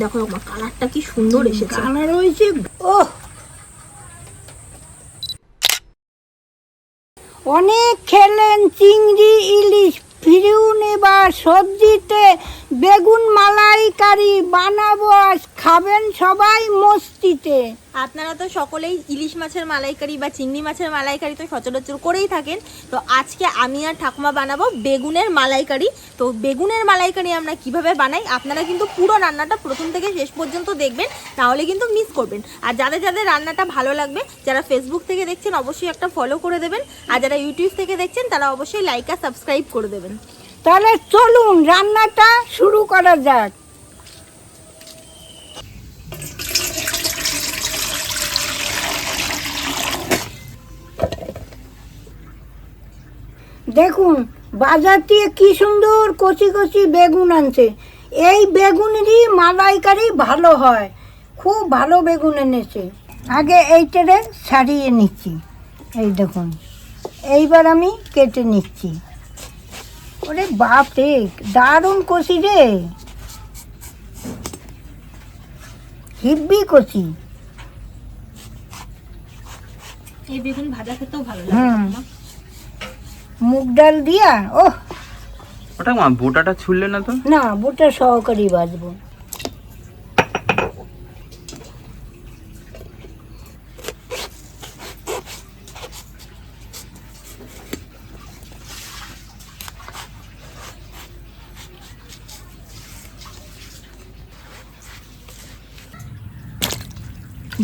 দেখো আমার কালারটা কি সুন্দর এসেছে। কালার হয়েছে ও অনেক খেলেন চিংড়ি ইলিশ ফিরিউনি বা সবজিতে বেগুন মালাইকারি বানাবো খাবেন সবাই মস্তিতে আপনারা তো সকলেই ইলিশ মাছের মালাইকারি বা চিংড়ি মাছের মালাইকারি তো সচরাচর করেই থাকেন। তো আজকে আমি আর ঠাকুমা বানাবো বেগুনের মালাইকারি। তো বেগুনের মালাইকারি আমরা কীভাবে বানাই, আপনারা কিন্তু পুরো রান্নাটা প্রথম থেকে শেষ পর্যন্ত দেখবেন তাহলে কিন্তু মিস করবেন। আর যাদের যাদের রান্নাটা ভালো লাগবে, যারা ফেসবুক থেকে দেখছেন, অবশ্যই একটা ফলো করে দেবেন। আর যারা ইউটিউব থেকে দেখছেন, তারা অবশ্যই লাইক আর সাবস্ক্রাইব করে দেবেন। তাহলে চলুন রান্নাটা শুরু করা যাক। দেখুন, বাজার থেকে কি সুন্দর কচি কচি বেগুন আনছে। এই বেগুনেরই মালাইকারি ভালো হয়। খুব ভালো বেগুন এনেছে। আগে এইটারে ছাড়িয়ে নিচ্ছি। এই দেখুন, এইবার আমি কেটে নিচ্ছি। ওরে বাপ রে দারুণ কষি রে। হিব্বি কষি। এই বেগুন ভাজা খেতেও ভালো হুম। মুগ ডাল দিয়া ও ওটা মা বোটাটা ছুললে না তো? না বুটা সহকারী বাজবো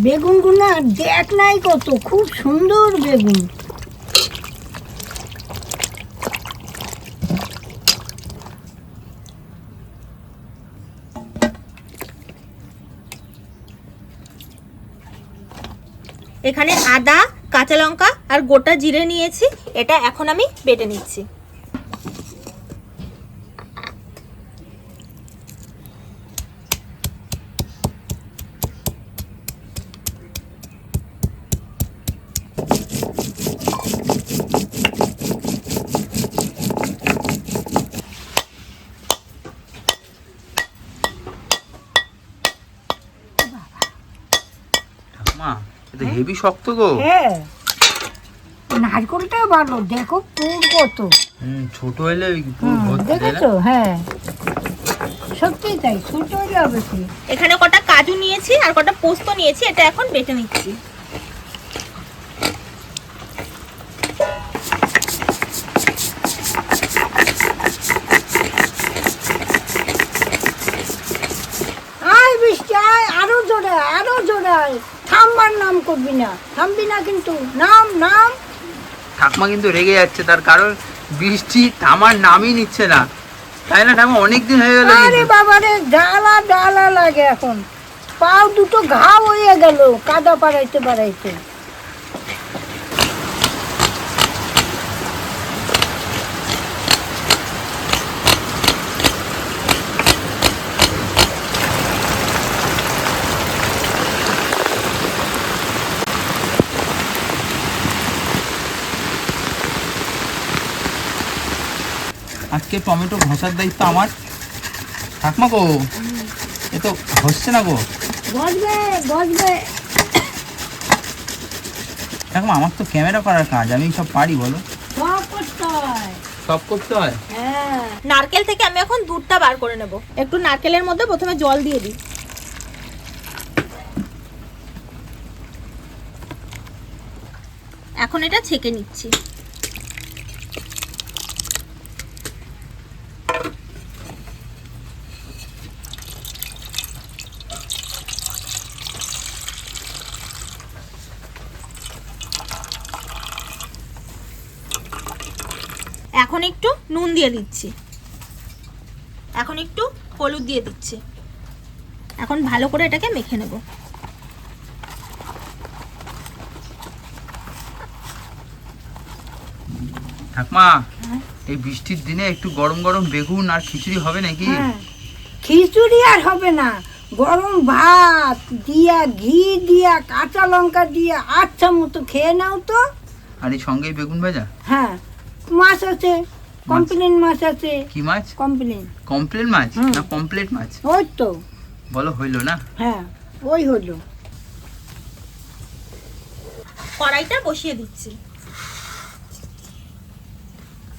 বেগুনগুলো দেখ নাই কত, খুব সুন্দর বেগুন। এখানে আদা, কাঁচা লঙ্কা আর গোটা জিরে নিয়েছি, এটা এখন আমি বেটে নিচ্ছি মা এটা হেভি শক্ত গো। হ্যাঁ। নারকলটা ভালো দেখো পুর কত। হুম, ছোট হইলে পুর কত দেখো ভর্তি দেখেছ? হ্যাঁ। সত্যি তাই ছোট হইলে অবশ্যই এখানে কটা কাজু নিয়েছি আর কটা পোস্ত নিয়েছি এটা এখন বেটে নিচ্ছি আয় বৃষ্টি আয় আরও জোরে আয়, আরও জোরে আয়। থামবার নাম করবি না। থামবি না কিন্তু। নাম নাম। ঠাকুমা কিন্তু রেগে যাচ্ছে তার কারণ বৃষ্টি থামার নামই নিচ্ছে না। তাই না ঠাকুমা? অনেকদিন হয়ে গেল আরে বাবা রে ডালা ডালা লাগে এখন। পাও দুটো ঘা হয়ে গেল কাদা পাড়াইতে পাড়াইতে আজকে টমেটো ঘষার দায়িত্ব আমার। ঠাকুমা গো এ তো হচ্ছে না গো। ঠাকুমা আমার তো ক্যামেরা করার কাজ আমি সব পারি বলো। সব করতে হয়। সব করতে হয়? হ্যাঁ। নারকেল থেকে আমি এখন দুধটা বার করে নেব। একটু নারকেলের মধ্যে প্রথমে জল দিয়ে দিই। এখন এটা ছেঁকে নিচ্ছি। এখন একটু নুন দিয়ে দিচ্ছি। এখন একটু হলুদ দিয়ে দিচ্ছি। এখন ভালো করে এটাকে মেখে নেব। ঠাকুমা এই বৃষ্টির দিনে একটু গরম গরম বেগুন আর খিচুড়ি হবে নাকি? হ্যাঁ। খিচুড়ি আর হবে না। গরম ভাত দিয়া ঘি দিয়া কাঁচা লঙ্কা দিয়া আচ্ছা মতো খেয়ে নাও তো। আর এই সঙ্গেই বেগুন ভাজা? হ্যাঁ। মাছ আছে কমপ্লেন মাছ আছে। কি মাছ? কমপ্লেন। কমপ্লেন মাছ? না কমপ্লেট মাছ? ওই তো। বলো হইল না? হ্যাঁ ওই হলো কড়াইটা বসিয়ে দিচ্ছি।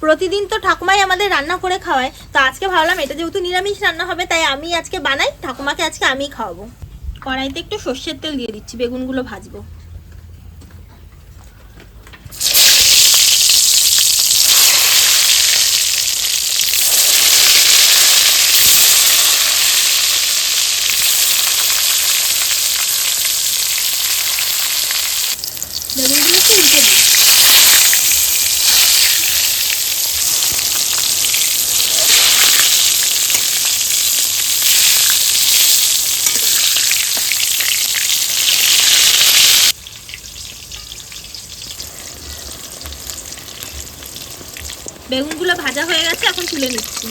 প্রতিদিন তো ঠাকুমাই আমাদের রান্না করে খাওয়ায়। তো আজকে ভাবলাম এটা যেহেতু নিরামিষ রান্না হবে তাই আমি আজকে বানাই ঠাকুমাকে আজকে আমি খাওয়াবো। কড়াইতে একটু সর্ষের তেল দিয়ে দিচ্ছি বেগুনগুলো ভাজবো। বেগুনগুলো ভাজা হয়ে গেছে, এখন তুলে নিচ্ছি।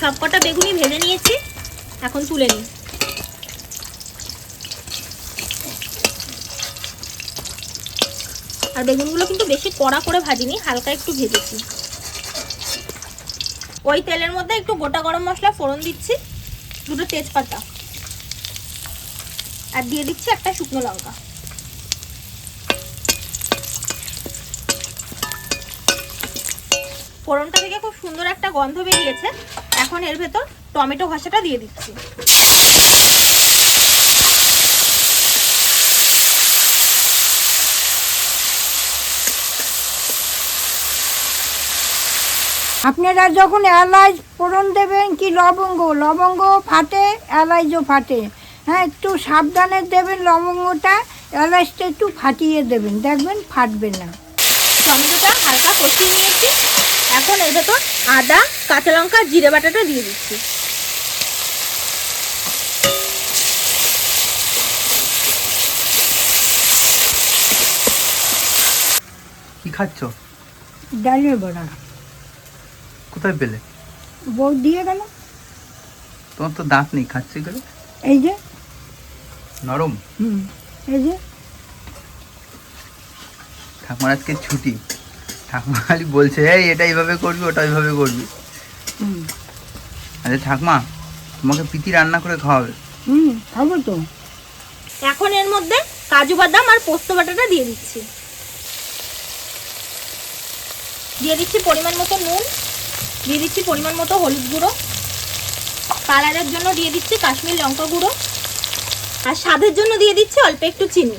সবকটা বেগুনই ভেজে নিয়েছি, এখন তুলে নিই। আর বেগুনগুলো কিন্তু বেশি কড়া করে ভাজিনি, হালকা একটু ভেজেছি। ওই তেলের মধ্যে একটু গোটা গরম মশলা, ফোড়ন দিচ্ছি, দুটো তেজপাতা। আর দিয়ে দিচ্ছি একটা শুকনো লঙ্কা। ফোড়নটা থেকে খুব সুন্দর একটা গন্ধ বেরিয়েছে। এখন এর ভেতর টমেটো ঘষাটা দিয়ে দিচ্ছি। আপনারা যখন এলাইচ ফোড়ন দেবেন কি লবঙ্গ? লবঙ্গ ফাটে এলাইচও ফাটে। হ্যাঁ একটু সাবধানে দেবেন লবঙ্গটা এলাচটা একটু ফাটিয়ে দেবেন। দেখবেন ফাটবে না। টমেটোটা হালকা কষিয়ে নিয়েছি। এখন এর ভেতর আদা কাঁচা লঙ্কা জিরে বাটাটা দিয়ে দিচ্ছি। কি খাচ্ছ? ডালের বড়া। কোথায় পেলে? বউ দিয়ে গেল। তোমার তো দাঁত নেই খাচ্ছে গেলে এই যে। নরম? হুম এই যে। ঠাকুমার আজকে ছুটি। ঠাকুমা খালি বলছে এই এটা এইভাবে করবি ওটা এইভাবে করবি। হুম। আরে ঠাকুমা তোমাকে পিতি রান্না করে খাওয়াবে। হুম খাব তো। এখন এর মধ্যে কাজু বাদাম আর পোস্ত বাটাটা দিয়ে দিচ্ছি। দিয়ে দিচ্ছি পরিমাণ মতো নুন। দিয়ে দিচ্ছি পরিমাণ মতো হলুদ গুঁড়ো। কালারের জন্য দিয়ে দিচ্ছি কাশ্মীর লঙ্কা গুঁড়ো। আর স্বাদের জন্য দিয়ে দিচ্ছি অল্প একটু চিনি।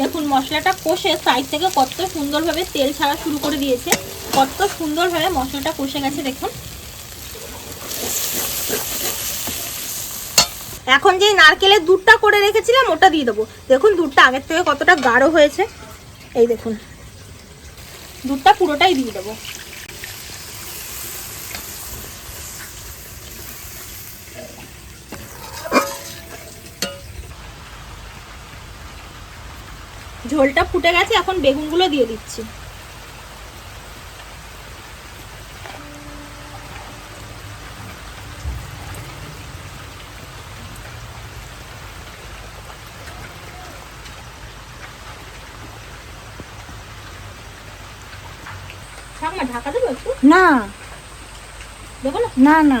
দেখুন, মশলাটা কষে সাইড থেকে কত সুন্দরভাবে তেল ছাড়া শুরু করে দিয়েছে। কত সুন্দরভাবে মশলাটা কষে গেছে দেখুন। এখন যে নারকেলের দুধটা করে রেখেছিলাম, ওটা দিয়ে দেবো। দেখুন, দুধটা আগের থেকে কতটা গাঢ় হয়েছে। এই দেখুন, দুধটা পুরোটাই দিয়ে দেবো। ঝোলটা ফুটে গেছে, এখন বেগুনগুলো দিয়ে দিচ্ছি। ঢাকা দেবো একটু? না। দেবো না? না না।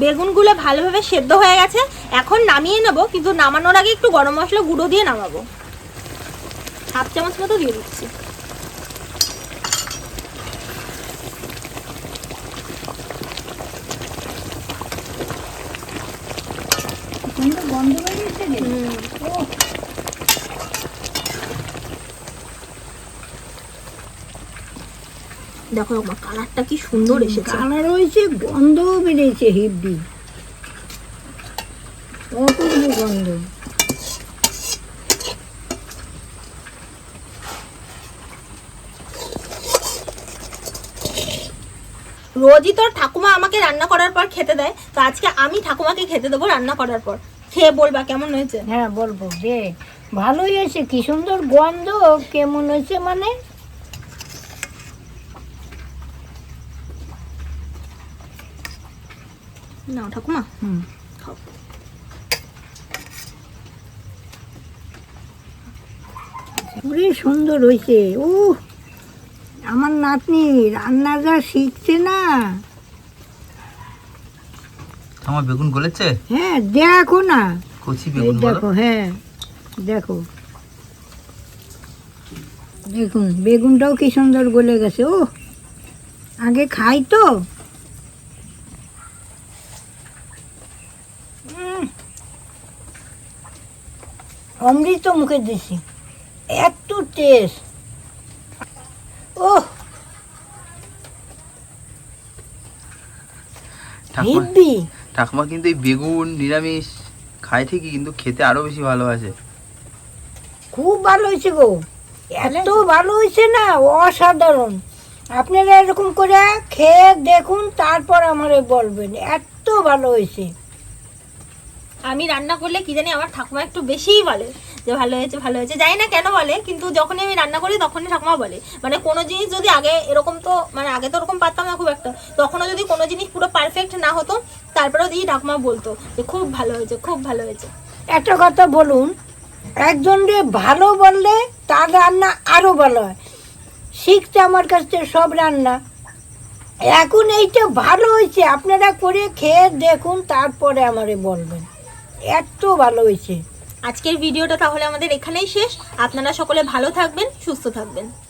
বেগুনগুলো ভালোভাবে সেদ্ধ হয়ে গেছে। এখন নামিয়ে নেব কিন্তু নামানোর আগে একটু গরম মশলা গুঁড়ো দিয়ে নামাবো। হাফ চামচ মতো দিয়ে দিচ্ছি কিন্তু বন্ধ বেরিয়েছে রে ও দেখো আমার কালারটা কি সুন্দর এসেছে। কালার হয়েছে গন্ধও হিব্বি। অপূর্ব গন্ধ। রোজই তোর ঠাকুমা আমাকে রান্না করার পর খেতে দেয় তো আজকে আমি ঠাকুমাকে খেতে দেবো রান্না করার পর। খেয়ে বলবা কেমন হয়েছে? হ্যাঁ বলব যে ভালোই হয়েছে কি সুন্দর গন্ধ কেমন হয়েছে মানে? না ঠাকুমা। হুম। খাও। পুরি সুন্দর হয়েছে। ও আমার নাতনি রান্না যা শিখছে না। ঠাকুমা বেগুন গলেছে? হ্যাঁ দেখো না। কচি বেগুন দেখো হ্যাঁ দেখো। দেখুন বেগুনটাও কি সুন্দর গলে গেছে। ও আগে খাই তো। অমৃত মুখে দিছি। এত টেস্ট ও হিব্বি ঠাকুমা কিন্তু এই বেগুন নিরামিষ খায় ঠিকই কিন্তু খেতে আরও বেশি ভালোবাসে খুব ভালো হয়েছে গো। এত ভালো হয়েছে না অসাধারণ। আপনারা এরকম করে খেয়ে দেখুন তারপর আমারে বলবেন। এত ভালো হয়েছে। আমি রান্না করলে কি জানি আমার ঠাকুমা একটু বেশিই বলে যে ভালো হয়েছে ভালো হয়েছে। জানি না কেন বলে, কিন্তু যখনই আমি রান্না করি তখনই ঠাকুমা বলে। মানে কোনো জিনিস যদি আগে এরকম তো মানে আগে তো ওরকম পারতাম না খুব একটা। তখনও যদি কোনো জিনিস পুরো পারফেক্ট না হতো, তারপরেও দিয়ে ঠাকুমা বলতো যে খুব ভালো হয়েছে, খুব ভালো হয়েছে। একটা কথা বলুন, একজনকে ভালো বললে তার রান্না আরও ভালো হয়। শিখছে আমার কাছ সব রান্না। এখন এইটা ভালো হয়েছে, আপনারা করে খেয়ে দেখুন, তারপরে আমারে বলবেন। এত ভালো হয়েছে। আজকের ভিডিওটা তাহলে আমাদের এখানেই শেষ। আপনারা সকলে ভালো থাকবেন, সুস্থ থাকবেন।